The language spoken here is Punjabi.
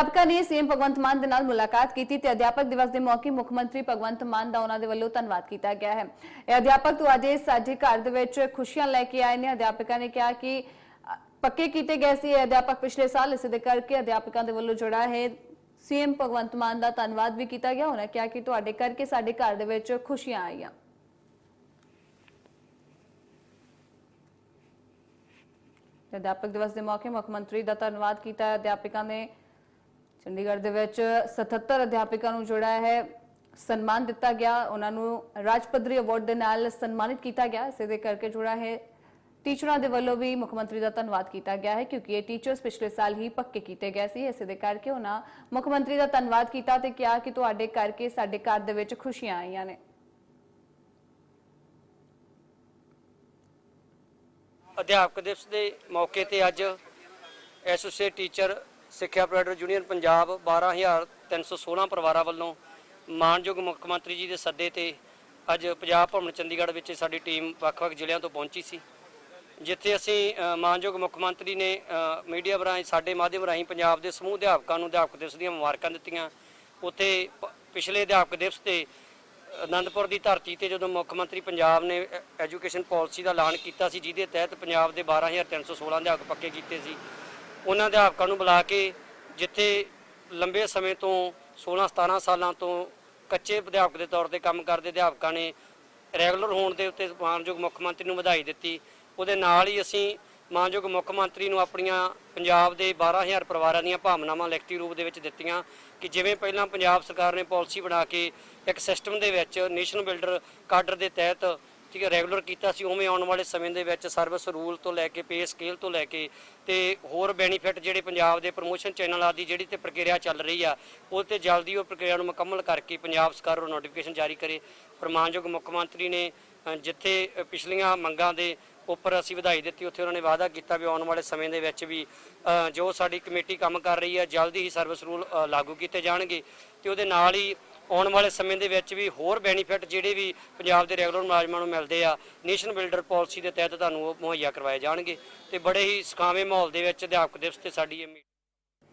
ਅਧਿਆਪਕਾਂ ਨੇ ਸੀਐਮ ਭਗਵੰਤ ਮਾਨ ਦੇ ਨਾਲ ਮੁਲਾਕਾਤ ਕੀਤੀ ਤੇ ਅਧਿਆਪਕ ਦਿਵਸ ਦੇ ਮੌਕੇ ਮੁੱਖ ਮੰਤਰੀ ਭਗਵੰਤ ਮਾਨ ਦਾ ਉਹਨਾਂ ਦੇ ਵੱਲੋਂ ਧੰਨਵਾਦ ਕੀਤਾ ਗਿਆ ਹੈ। ਇਹ ਅਧਿਆਪਕ ਤੋਂ ਅੱਜ ਸਾਡੇ ਘਰ ਦੇ ਵਿੱਚ ਖੁਸ਼ੀਆਂ ਲੈ ਕੇ ਆਏ ਨੇ। ਅਧਿਆਪਕਾਂ ਨੇ ਕਿਹਾ ਕਿ ਪੱਕੇ ਕੀਤੇ ਗਏ ਸੀ ਇਹ ਅਧਿਆਪਕ ਪਿਛਲੇ ਸਾਲ ਇਸੇ ਦੇ ਕਰਕੇ ਅਧਿਆਪਕਾਂ ਦੇ ਵੱਲੋਂ ਜੁੜਾ ਹੈ। ਸੀਐਮ ਭਗਵੰਤ ਮਾਨ ਦਾ ਧੰਨਵਾਦ ਵੀ ਕੀਤਾ ਗਿਆ। ਉਹਨਾਂ ਕਿਹਾ ਕਿ ਤੁਹਾਡੇ ਕਰਕੇ ਸਾਡੇ ਘਰ ਦੇ ਵਿੱਚ ਖੁਸ਼ੀਆਂ ਆਈਆਂ। ਅਧਿਆਪਕ ਦਿਵਸ ਦੇ ਮੌਕੇ ਮੁੱਖ ਮੰਤਰੀ ਦਾ ਧੰਨਵਾਦ ਕੀਤਾ। ਅਧਿਆਪਕਾਂ ਨੇ ਚੰਡੀਗੜ੍ਹ ਦੇ ਵਿੱਚ 77 ਅਧਿਆਪਕਾਂ ਨੂੰ ਜੋੜਾ ਹੈ, ਸਨਮਾਨ ਦਿੱਤਾ ਗਿਆ, ਉਹਨਾਂ ਨੂੰ ਰਾਜ ਪੱਧਰੀ ਅਵਾਰਡ ਦੇ ਨਾਲ ਸਨਮਾਨਿਤ ਕੀਤਾ ਗਿਆ, ਇਸੇ ਦੇ ਕਰਕੇ ਜੁੜਾ ਹੈ। ਟੀਚਰਾਂ ਦੇ ਵੱਲੋਂ ਵੀ ਮੁੱਖ ਮੰਤਰੀ ਦਾ ਧੰਨਵਾਦ ਕੀਤਾ ਗਿਆ ਹੈ, ਕਿਉਂਕਿ ਇਹ ਟੀਚਰਸ ਪਿਛਲੇ ਸਾਲ ਹੀ ਪੱਕੇ ਕੀਤੇ ਗਏ ਸੀ, ਇਸੇ ਦੇ ਕਰਕੇ ਉਹਨਾਂ ਮੁੱਖ ਮੰਤਰੀ ਦਾ ਧੰਨਵਾਦ ਕੀਤਾ ਤੇ ਕਿਹਾ ਕਿ ਤੁਹਾਡੇ ਕਰਕੇ ਸਾਡੇ ਘਰ ਦੇ ਵਿੱਚ ਖੁਸ਼ੀਆਂ ਆਈਆਂ ਨੇ। ਅਧਿਆਪਕ ਦਿਵਸ ਦੇ ਮੌਕੇ ਤੇ ਅੱਜ ਐਸੋਸੀਏਟ ਟੀਚਰ ਸਿੱਖਿਆ ਪ੍ਰੋਵਾਈਡਰ ਯੂਨੀਅਨ ਪੰਜਾਬ 12316 ਪਰਿਵਾਰਾਂ ਵੱਲੋਂ ਮਾਨਯੋਗ ਮੁੱਖ ਮੰਤਰੀ ਜੀ ਦੇ ਸੱਦੇ ਤੇ ਅੱਜ ਪੰਜਾਬ ਭਵਨ ਚੰਡੀਗੜ੍ਹ ਵਿੱਚ ਸਾਡੀ ਟੀਮ ਵੱਖ-ਵੱਖ ਜ਼ਿਲ੍ਹਿਆਂ ਤੋਂ ਪਹੁੰਚੀ ਸੀ। ਜਿੱਥੇ ਅਸੀਂ ਮਾਨਯੋਗ ਮੁੱਖ ਮੰਤਰੀ ਨੇ ਮੀਡੀਆ ਰਾਹੀਂ, ਸਾਡੇ ਮਾਧਿਅਮ ਰਾਹੀਂ ਪੰਜਾਬ ਦੇ ਸਮੂਹ ਅਧਿਆਪਕਾਂ ਨੂੰ ਅਧਿਆਪਕ ਦਿਵਸ ਦੀਆਂ ਮੁਬਾਰਕਾਂ ਦਿੱਤੀਆਂ। ਉੱਥੇ ਪ- ਪਿਛਲੇ ਅਧਿਆਪਕ ਦਿਵਸ ਤੇ ਅਨੰਦਪੁਰ ਦੀ ਧਰਤੀ ਤੇ ਜਦੋਂ ਮੁੱਖ ਮੰਤਰੀ ਪੰਜਾਬ ਨੇ ਐਜੂਕੇਸ਼ਨ ਪਾਲਿਸੀ ਦਾ ਐਲਾਨ ਕੀਤਾ ਸੀ, ਜਿਹਦੇ ਤਹਿਤ ਪੰਜਾਬ ਦੇ 12316 ਅਧਿਆਪਕ ਪੱਕੇ ਕੀਤੇ ਸੀ। ਉਹਨਾਂ ਅਧਿਆਪਕਾਂ ਨੂੰ ਬੁਲਾ ਕੇ ਜਿੱਥੇ ਲੰਬੇ ਸਮੇਂ ਤੋਂ 16 17 ਸਾਲਾਂ ਤੋਂ ਕੱਚੇ ਅਧਿਆਪਕ ਦੇ ਤੌਰ ਤੇ ਕੰਮ ਕਰਦੇ ਅਧਿਆਪਕਾਂ ਨੇ ਰੈਗੂਲਰ ਹੋਣ ਦੇ ਉੱਤੇ ਮਾਨਯੋਗ ਮੁੱਖ ਮੰਤਰੀ ਨੂੰ ਵਧਾਈ ਦਿੱਤੀ। ਉਹਦੇ ਨਾਲ ਹੀ ਅਸੀਂ ਮਾਨਯੋਗ ਮੁੱਖ ਮੰਤਰੀ ਨੂੰ ਆਪਣੀਆਂ ਪੰਜਾਬ ਦੇ 12000 ਪਰਿਵਾਰਾਂ ਦੀਆਂ ਭਾਵਨਾਵਾਂ ਲਿਖਤੀ ਰੂਪ ਦੇ ਵਿੱਚ ਦਿੱਤੀਆਂ ਕਿ ਜਿਵੇਂ ਪਹਿਲਾਂ ਪੰਜਾਬ ਸਰਕਾਰ ਨੇ ਪਾਲਿਸੀ ਬਣਾ ਕੇ ਇੱਕ ਸਿਸਟਮ ਦੇ ਵਿੱਚ ਨੇਸ਼ਨ ਬਿਲਡਰ ਕਾਡਰ ਦੇ ਤਹਿਤ ਠੀਕ ਹੈ ਰੈਗੂਲਰ ਕੀਤਾ ਸੀ, ਉਵੇਂ ਆਉਣ ਵਾਲੇ ਸਮੇਂ ਦੇ ਵਿੱਚ ਸਰਵਿਸ ਰੂਲ ਤੋਂ ਲੈ ਕੇ ਪੇ ਸਕੇਲ ਤੋਂ ਲੈ ਕੇ ਤੇ ਹੋਰ ਬੈਨੀਫਿਟ ਜਿਹੜੇ ਪੰਜਾਬ ਦੇ ਪ੍ਰੋਮੋਸ਼ਨ ਚੈਨਲ ਆਦਿ ਜਿਹੜੀ ਤੇ ਪ੍ਰਕਿਰਿਆ ਚੱਲ ਰਹੀ ਆ, ਉਹ ਤੇ ਜਲਦੀ ਉਹ ਪ੍ਰਕਿਰਿਆ ਨੂੰ ਮੁਕੰਮਲ ਕਰਕੇ ਪੰਜਾਬ ਸਰਕਾਰ ਉਹ ਨੋਟੀਫਿਕੇਸ਼ਨ ਜਾਰੀ ਕਰੇ। ਪ੍ਰਮਾਣਯੋਗ ਮੁੱਖ ਮੰਤਰੀ ਨੇ ਜਿੱਥੇ ਪਿਛਲੀਆਂ ਮੰਗਾਂ ਦੇ ਉੱਪਰ ਅਸੀਂ ਵਧਾਈ ਦਿੱਤੀ, ਉੱਥੇ ਉਹਨਾਂ ਨੇ ਵਾਅਦਾ ਕੀਤਾ ਵੀ ਆਉਣ ਵਾਲੇ ਸਮੇਂ ਦੇ ਵਿੱਚ ਵੀ ਜੋ ਸਾਡੀ ਕਮੇਟੀ ਕੰਮ ਕਰ ਰਹੀ ਹੈ ਜਲਦੀ ਹੀ ਸਰਵਿਸ ਰੂਲ ਲਾਗੂ ਕੀਤੇ ਜਾਣਗੇ ਤੇ ਉਹਦੇ ਨਾਲ ਹੀ ਆਉਣ ਵਾਲੇ ਸਮੇਂ ਦੇ ਵਿੱਚ ਵੀ ਹੋਰ ਬੈਨੀਫਿਟ ਜਿਹੜੇ ਵੀ ਪੰਜਾਬ ਦੇ ਰੈਗੂਲਰ ਮੁਲਾਜ਼ਮਾਂ ਨੂੰ ਮਿਲਦੇ ਆ, ਨੇਸ਼ਨ ਬਿਲਡਰ ਪਾਲਿਸੀ ਦੇ ਤਹਿਤ ਤੁਹਾਨੂੰ ਉਹ ਮੁਹੱਈਆ ਕਰਵਾਏ ਜਾਣਗੇ ਤੇ ਬੜੇ ਹੀ ਸੁਖਾਵੇਂ ਮਾਹੌਲ ਦੇ ਵਿੱਚ ਅਧਿਆਪਕ ਦਿਵਸ ਤੇ ਸਾਡੀ ਇਹ ਮੀ-